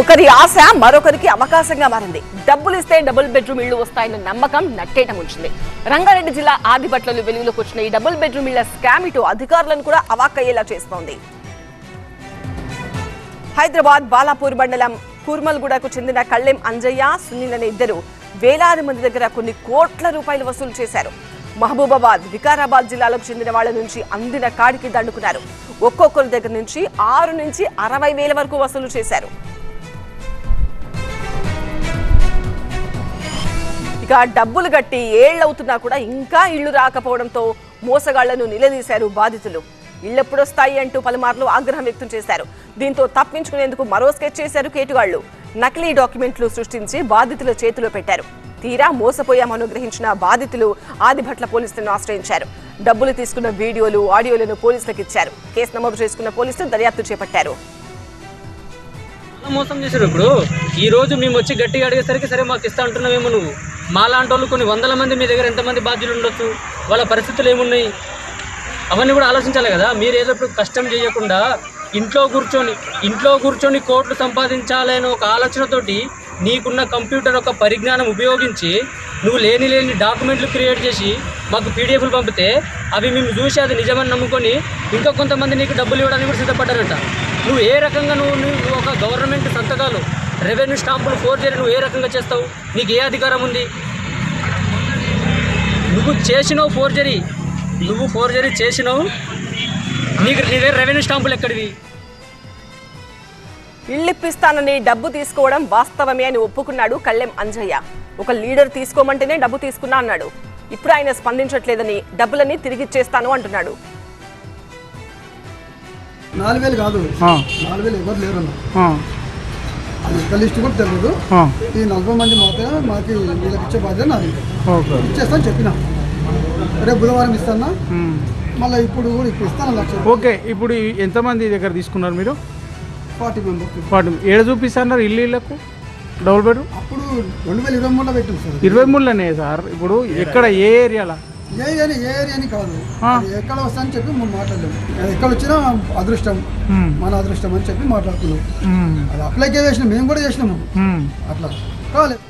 ఒకరి ఆశ మరొకరికి అవకాశంగా మారింది. డబ్బులు ఇస్తే డబుల్ బెడ్రూమ్ ఇళ్ళు వస్తాయన్న నమ్మకం నట్టేట ముంచింది రంగారెడ్డి జిల్లా ఆదిపట్లలో వెలుగులోకి వచ్చిన ఈ డబుల్ బెడ్రూమ్ ఇళ్ళ స్కామ్ ఇటు అధికారులను కూడా అవాక్కయ్యేలా చేస్తోంది. హైదరాబాద్ బాలాపూర్ మండలం కూర్మల్గూడకు చెందిన కళ్ళెం అంజయ్య సునీల్ అనే ఇద్దరు వేలాది మంది దగ్గర కొన్ని కోట్ల రూపాయలు వసూలు చేశారు. మహబూబాబాద్ వికారాబాద్ జిల్లాలకు చెందిన వాళ్ళ నుంచి అందిన కాడికి దండుకున్నారు. ఒక్కొక్కరి దగ్గర నుంచి ఆరు నుంచి అరవై వేల వరకు వసూలు చేశారు. ఇక డబ్బులు కట్టి ఏళ్ళవుతున్నా కూడా ఇంకా ఇళ్ళు రాకపోవడంతో మోసగాళ్ళను నిలదీశారు బాధితులు. ఇళ్ళెప్పుడొస్తాయి అంటూ పలుమార్లు ఆగ్రహం వ్యక్తం చేశారు. దీంతో తప్పించుకునేందుకు మరో స్కెచ్ చేశారు కేటుగాళ్ళు. నకిలీ డాక్యుమెంట్లు సృష్టించి బాధితుల చేతిలో పెట్టారు. తీరా మోసపోయామను గ్రహించిన బాధితులు ఆదిభట్ల పోలీసులను ఆశ్రయించారు. డబ్బులు తీసుకున్న వీడియోలు ఆడియోలను పోలీసులకు ఇచ్చారు. కేసు నమోదు చేసుకున్న పోలీసులు దర్యాప్తు చేపట్టారు. మోసం చేశారు ఇప్పుడు. ఈ రోజు మేము వచ్చి గట్టిగా అడిగేసరికి సరే మాకు ఇస్తా అంటున్నావేమో నువ్వు. మాలాంటి వాళ్ళు కొన్ని వందల మంది మీ దగ్గర ఎంతమంది బాధ్యులు ఉండొచ్చు? వాళ్ళ పరిస్థితులు ఏమున్నాయి? అవన్నీ కూడా ఆలోచించాలి కదా. మీరు ఏదో ఇప్పుడు కష్టం చేయకుండా ఇంట్లో కూర్చొని ఇంట్లో కూర్చొని కోట్లు సంపాదించాలనే ఒక ఆలోచనతోటి నీకున్న కంప్యూటర్ ఒక పరిజ్ఞానం ఉపయోగించి నువ్వు లేని లేని డాక్యుమెంట్లు క్రియేట్ చేసి మాకు పీడిఎఫ్లు పంపితే అవి మేము చూసి అది నిజమని నమ్ముకొని ఇంకా కొంతమంది నీకు డబ్బులు ఇవ్వడానికి కూడా సిద్ధపడ్డారంట. నువ్వు ఏ రకంగా నువ్వు నువ్వు ఒక గవర్నమెంట్ సంతకాలు రెవెన్యూ స్టాంపులు ఫోర్జరీ నువ్వు ఏ రకంగా చేస్తావు? నీకు ఏ అధికారం ఉంది? నువ్వు చేసినావు ఫోర్జరీ. నువ్వు ఫోర్జరీ చేసినావు. నీకు నీ దగ్గర రెవెన్యూ స్టాంపులు ఎక్కడివి? ఇళ్ళిప్పిస్తానని డబ్బు తీసుకోవడం వాస్తవమే అని ఒప్పుకున్నాడు కళ్ళెం అంజయ్య. ఒక లీడర్ తీసుకోమంటేనే డబ్బు తీసుకున్నా అన్నాడు. ఇప్పుడు ఆయన స్పందించట్లేదని డబ్బులన్నీ తిరిగిచ్చేస్తాను అంటున్నాడు. నాలుగు వేలు కాదు. ఆ, నాలుగు వేలు ఎవరు లేరు ఎంత లిస్ట్ కూడా తెలియదు ఈ నలభై మంది మాత్రమే మాకు వీళ్ళకి ఇచ్చే బాధ్యత నాది. ఓకే. ఇచ్చేస్తాను చెప్పిన. రేపు బుధవారం ఇస్తానా. మళ్ళీ ఇప్పుడు కూడా ఇప్పుడు ఇస్తాను లక్ష ఓకే ఇప్పుడు ఎంతమంది దగ్గర తీసుకున్నారు మీరు? Forty members. వాటి ఏడ చూపిస్తున్నారు ఇల్లు ఇళ్ళకు డబుల్ బెడ్రూమ్? అప్పుడు రెండు వేల ఇరవై మూడులో పెట్టింది సార్. ఇరవై మూడులోనే సార్. ఇప్పుడు ఎక్కడ ఏ ఏరియాలో? ఏ ఏరియా ఏ ఏరియాని కాదు. ఎక్కడ వస్తా అని చెప్పి మేము మాట్లాడలేము ఎక్కడ వచ్చినా అదృష్టం మన అదృష్టం అని చెప్పి మాట్లాడుతున్నాం. అది అప్లై చేసినాం మేము కూడా చేసినాము. అట్లా. కాలేదు